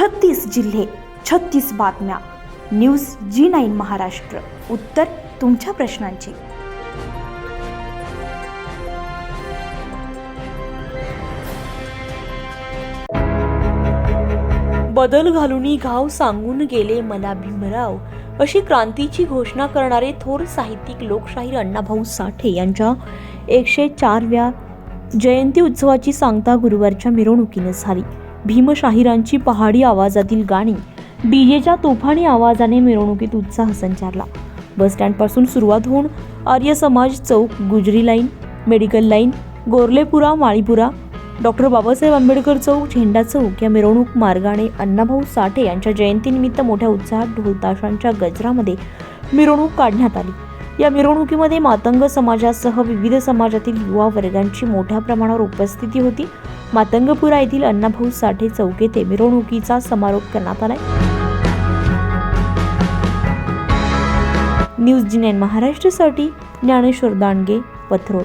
छत्तीस जिल्हे छत्तीस बातम्या. न्यूज जी नाईन महाराष्ट्र. उत्तर तुमच्या प्रश्नांची. बदल घालूनी घाव सांगून गेले मला भीमराव अशी क्रांतीची घोषणा करणारे थोर साहित्यिक लोकशाहीर अण्णाभाऊ साठे यांच्या एकशे चारव्या जयंती उत्सवाची सांगता गुरुवारच्या मिरवणुकीने झाली. भीमशाहिरांची पहाडी आवाजातील गाणी डीजेच्या तुफानी आवाजाने मिरवणुकीत उत्साह संचारला. बसस्टँडपासून सुरुवात होऊन आर्य समाज चौक Gujri line medical line Gorlepura Malipura doctor Babasaheb Ambedkar चौक झेंडा चौक या मिरवणूक मार्गाने अण्णाभाऊ साठे यांच्या जयंतीनिमित्त मोठ्या उत्साहात ढोलताशांच्या गजरामध्ये मिरवणूक काढण्यात आली. या मिरवणुकीमध्ये मातंग समाजासह विविध समाजातील युवा वर्गांची मोठ्या प्रमाणावर उपस्थिती होती. मातंगपुरा येथील अण्णाभाऊ साठे चौक येथे मिरवणुकीचा समारोप करण्यात आलाय. न्यूज जी नाईन महाराष्ट्रासाठी ज्ञानेश्वर दांडगे पथरोड.